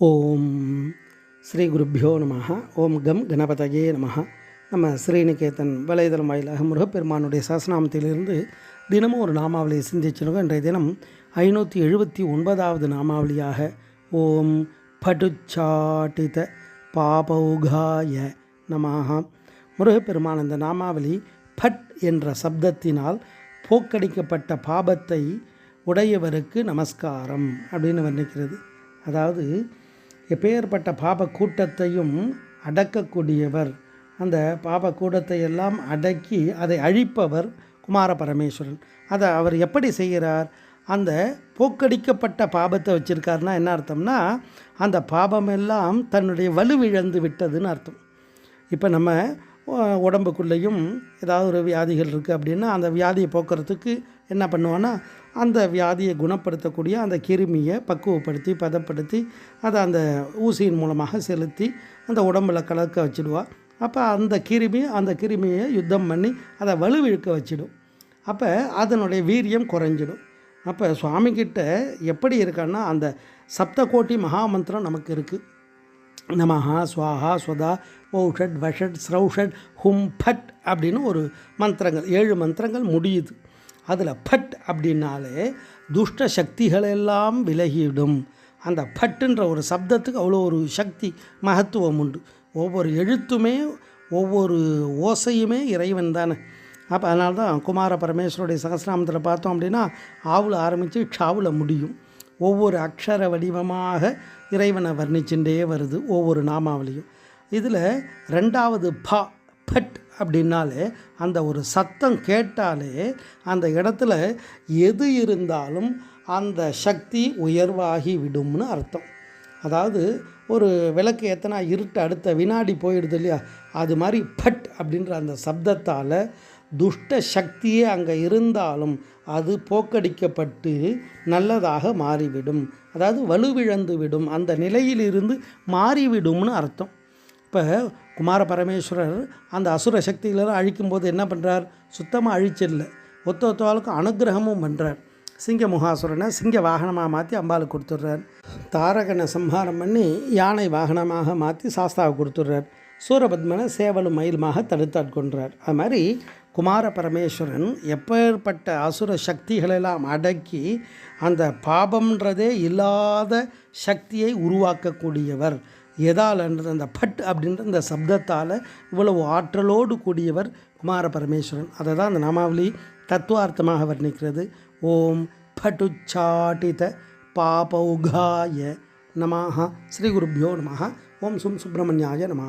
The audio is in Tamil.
ஓம் ஸ்ரீ குருப்பியோ நம ஓம் கம் கணபதயே நம நம்ம ஸ்ரீநிகேதன் வலைதளம் வாயிலாக முருகப்பெருமானுடைய சாசனாமத்திலிருந்து தினமும் ஒரு நாமாவளியை சிந்திச்சிருக்கோம். இன்றைய தினம் ஐநூற்றி எழுபத்தி ஒன்பதாவது நாமாவளியாக ஓம் படுச்சாட்டித பாபௌகாய நமாக முருகப்பெருமான் அந்த நாமாவளி பட் என்ற சப்தத்தினால் போக்கடிக்கப்பட்ட பாபத்தை உடையவருக்கு நமஸ்காரம் அப்படின்னு வர்ணிக்கிறது. அதாவது எப்பேற்பட்ட பாப கூட்டத்தையும் அடக்கக்கூடியவர். அந்த பாப கூட்டத்தை எல்லாம் அடக்கி அதை அழிப்பவர் குமார பரமேஸ்வரன். அதை அவர் எப்படி செய்கிறார்? அந்த போக்கடிக்கப்பட்ட பாபத்தை வச்சுருக்காருன்னா என்ன அர்த்தம்னா அந்த பாபமெல்லாம் தன்னுடைய வலுவிழந்து விட்டதுன்னு அர்த்தம். இப்போ நம்ம உடம்புக்குள்ளேயும் ஏதாவது ஒரு வியாதிகள் இருக்குது அப்படின்னா அந்த வியாதியை போக்குறதுக்கு என்ன பண்ணுவோன்னா அந்த வியாதியை குணப்படுத்தக்கூடிய அந்த கிருமியை பக்குவப்படுத்தி பதப்படுத்தி அதை அந்த ஊசியின் மூலமாக செலுத்தி அந்த உடம்பில் கலக்க வச்சிடுவா. அப்போ அந்த கிருமி அந்த கிருமியை யுத்தம் பண்ணி அதை வலுவிழுக்க வச்சிடும். அப்போ அதனுடைய வீரியம் குறைஞ்சிடும். அப்போ சுவாமிகிட்ட எப்படி இருக்கான்னா அந்த சப்தகோட்டி மகாமந்திரம் நமக்கு இருக்குது நமஹா சுவாஹா ஸ்வதா ஓஷட் வஷட் ஸ்ரௌஷட் ஹும் ஃபட் அப்படின்னு ஒரு மந்திரங்கள் ஏழு மந்திரங்கள் முடியுது. அதில் ஃபட் அப்படின்னாலே துஷ்ட சக்திகளெல்லாம் விலகிடும் அந்த ஃபட்டுன்ற ஒரு சப்தத்துக்கு அவ்வளோ ஒரு சக்தி மகத்துவம் உண்டு. ஒவ்வொரு எழுத்துமே ஒவ்வொரு ஓசையுமே இறைவன் தானே. அப்போ அதனால தான் குமார பரமேஸ்வருடைய சகசிராமத்தில் பார்த்தோம் அப்படின்னா ஆவில் ஆரம்பித்து ஷாவில் முடியும். ஒவ்வொரு அக்ஷர வடிவமாக இறைவனை வர்ணிச்சுட்டே வருது ஒவ்வொரு நாமாவளியும். இதில் ரெண்டாவது பா பட் அப்படின்னாலே அந்த ஒரு சத்தம் கேட்டாலே அந்த இடத்துல எது இருந்தாலும் அந்த சக்தி உயர்வாகி விடும்னு அர்த்தம். அதாவது ஒரு விளக்கு எத்தனை இருட்டு அடுத்த வினாடி போயிடுது இல்லையா? அது மாதிரி பட் அப்படின்ற அந்த சப்தத்தால் துஷ்ட சக்தியே அங்கே இருந்தாலும் அது போக்கடிக்கப்பட்டு நல்லதாக மாறிவிடும். அதாவது வலுவிழந்து விடும். அந்த நிலையிலிருந்து மாறிவிடும்னு அர்த்தம். இப்போ குமார பரமேஸ்வரர் அந்த அசுர சக்திகளெல்லாம் அழிக்கும்போது என்ன பண்ணுறார் சுத்தமாக அழிச்சிடல. ஒத்த ஒத்தவாளுக்கும் அனுகிரகமும் பண்ணுறார் சிங்க முகாசுரனை சிங்க வாகனமாக மாற்றி அம்பாளுக்கு கொடுத்துட்றார். தாரகனை சம்ஹாரம் பண்ணி யானை வாகனமாக மாற்றி சாஸ்தாவை கொடுத்துட்றார். சூரபத்மனை சேவலும் மயிலுமாக தடுத்தாட்கொன்றார். அது மாதிரி குமார பரமேஸ்வரன் எப்பேற்பட்ட அசுர சக்திகளெல்லாம் அடக்கி அந்த பாபம்ன்றதே இல்லாத சக்தியை உருவாக்கக்கூடியவர். எதால் அந்த பட் அப்படின்ற அந்த சப்தத்தால் இவ்வளவு ஆற்றலோடு கூடியவர் குமார பரமேஸ்வரன். அதை தான் அந்த நாமாவளி தத்துவார்த்தமாக வர்ணிக்கிறது. ஓம் பட்டுச்சாட்டித பாபௌகாய நமாக ஸ்ரீ குருப்பியோ நமः ஓம் சும் சுப்பிரமணியாய நமः